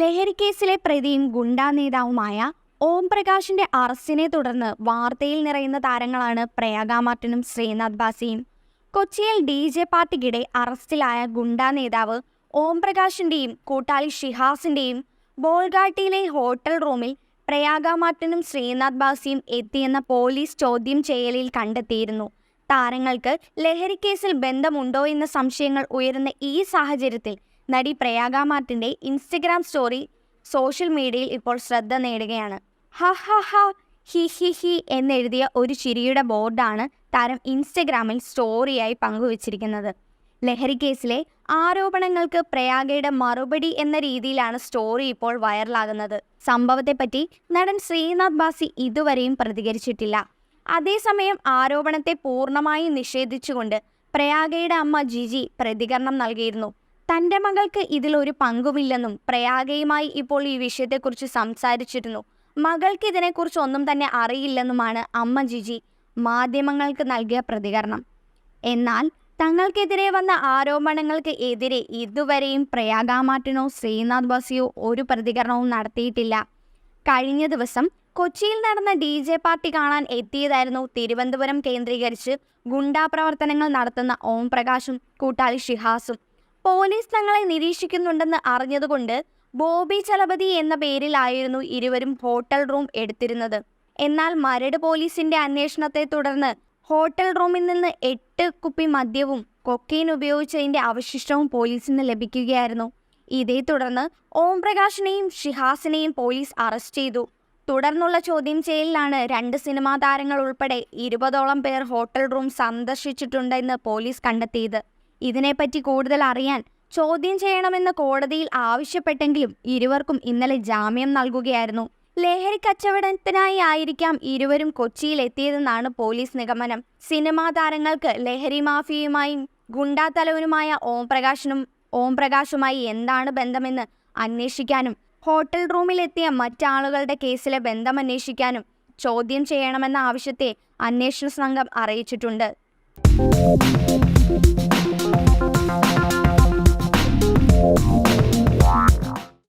ലഹരിക്കേസിലെ പ്രതിയും ഗുണ്ടാ നേതാവുമായ ഓം പ്രകാശിന്റെ അറസ്റ്റിനെ തുടർന്ന് വാർത്തയിൽ നിറയുന്ന താരങ്ങളാണ് പ്രയാഗ മാർട്ടിനും ശ്രീനാഥ് ബാസിയും. കൊച്ചിയിൽ ഡി ജെ പാർട്ടിക്കിടെ അറസ്റ്റിലായ ഗുണ്ടാ നേതാവ് ഓം പ്രകാശിന്റെയും കൂട്ടാളി ഷിഹാസിന്റെയും ബോൾഗാട്ടിയിലെ ഹോട്ടൽ റൂമിൽ പ്രയാഗ മാർട്ടിനും ശ്രീനാഥ് ബാസിയും എത്തിയെന്ന പോലീസ് ചോദ്യം ചെയ്യലിൽ കണ്ടെത്തിയിരുന്നു. താരങ്ങൾക്ക് ലഹരിക്കേസിൽ ബന്ധമുണ്ടോ എന്ന സംശയങ്ങൾ ഉയരുന്ന ഈ സാഹചര്യത്തിൽ നടി പ്രയാഗ മാർട്ടിന്റെ ഇൻസ്റ്റഗ്രാം സ്റ്റോറി സോഷ്യൽ മീഡിയയിൽ ഇപ്പോൾ ശ്രദ്ധ നേടുകയാണ്. ഹ ഹ ഹ ഹി ഹി ഹി എന്നെഴുതിയ ഒരു ചിരിയുടെ ബോർഡാണ് താരം ഇൻസ്റ്റഗ്രാമിൽ സ്റ്റോറിയായി പങ്കുവച്ചിരിക്കുന്നത്. ലഹരി കേസിലെ ആരോപണങ്ങൾക്ക് പ്രയാഗയുടെ മറുപടി എന്ന രീതിയിലാണ് സ്റ്റോറി ഇപ്പോൾ വൈറലാകുന്നത്. സംഭവത്തെപ്പറ്റി നടൻ ശ്രീനാഥ് ബാസി ഇതുവരെയും പ്രതികരിച്ചിട്ടില്ല. അതേസമയം ആരോപണത്തെ പൂർണമായും നിഷേധിച്ചുകൊണ്ട് പ്രയാഗയുടെ അമ്മ ജിജി പ്രതികരണം നൽകിയിരുന്നു. തന്റെ മകൾക്ക് ഇതിലൊരു പങ്കുമില്ലെന്നും പ്രയാഗയുമായി ഇപ്പോൾ ഈ വിഷയത്തെക്കുറിച്ച് സംസാരിച്ചിരുന്നു. മകൾക്ക് ഇതിനെക്കുറിച്ച് ഒന്നും തന്നെ അറിയില്ലെന്നുമാണ് അമ്മ ജിജി മാധ്യമങ്ങൾക്ക് നൽകിയ പ്രതികരണം. എന്നാൽ തങ്ങൾക്കെതിരെ വന്ന ആരോപണങ്ങൾക്ക് എതിരെ ഇതുവരെയും പ്രയാഗ മാർട്ടിനോ ശ്രീനാഥ് ബസിയോ ഒരു പ്രതികരണവും നടത്തിയിട്ടില്ല. കഴിഞ്ഞ ദിവസം കൊച്ചിയിൽ നടന്ന ഡി ജെ പാർട്ടി കാണാൻ എത്തിയതായിരുന്നു തിരുവനന്തപുരം കേന്ദ്രീകരിച്ച് ഗുണ്ടാ പ്രവർത്തനങ്ങൾ നടത്തുന്ന ഓം പ്രകാശും കൂട്ടാളി ഷിഹാസും. പോലീസ് തങ്ങളെ നിരീക്ഷിക്കുന്നുണ്ടെന്ന് അറിഞ്ഞതുകൊണ്ട് ബോബി ചലപതി എന്ന പേരിലായിരുന്നു ഇരുവരും ഹോട്ടൽ റൂം എടുത്തിരുന്നത്. എന്നാൽ മരട് പോലീസിന്റെ അന്വേഷണത്തെ തുടർന്ന് ഹോട്ടൽ റൂമിൽ നിന്ന് എട്ട് കുപ്പി മദ്യവും കൊക്കൈൻ ഉപയോഗിച്ചതിന്റെ അവശിഷ്ടവും പോലീസിന് ലഭിക്കുകയായിരുന്നു. ഇതേ തുടർന്ന് ഓം പ്രകാശിനെയും ഷിഹാസിനെയും പോലീസ് അറസ്റ്റ് ചെയ്തു. തുടർന്നുള്ള ചോദ്യം ചെയ്യലിലാണ് രണ്ട് സിനിമാ താരങ്ങൾ ഉൾപ്പെടെ ഇരുപതോളം പേർ ഹോട്ടൽ റൂം സന്ദർശിച്ചിട്ടുണ്ടെന്ന് പോലീസ് കണ്ടെത്തിയത്. ഇതിനെപ്പറ്റി കൂടുതൽ അറിയാൻ ചോദ്യം ചെയ്യണമെന്ന് കോടതിയിൽ ആവശ്യപ്പെട്ടെങ്കിലും ഇരുവർക്കും ഇന്നലെ ജാമ്യം നൽകുകയായിരുന്നു. ലഹരി കച്ചവടത്തിനായി ആയിരിക്കാം ഇരുവരും കൊച്ചിയിൽ എത്തിയതെന്നാണ് പോലീസ് നിഗമനം. സിനിമാ താരങ്ങൾക്ക് ലഹരി മാഫിയയുമായും ഗുണ്ടാത്തലവനുമായ ഓം പ്രകാശിനും ഓം പ്രകാശുമായി എന്താണ് ബന്ധമെന്ന് അന്വേഷിക്കാനും ഹോട്ടൽ റൂമിലെത്തിയ മറ്റാളുകളുടെ കേസിലെ ബന്ധം അന്വേഷിക്കാനും ചോദ്യം ചെയ്യണമെന്ന ആവശ്യത്തെ അന്വേഷണ സംഘം അറിയിച്ചിട്ടുണ്ട്.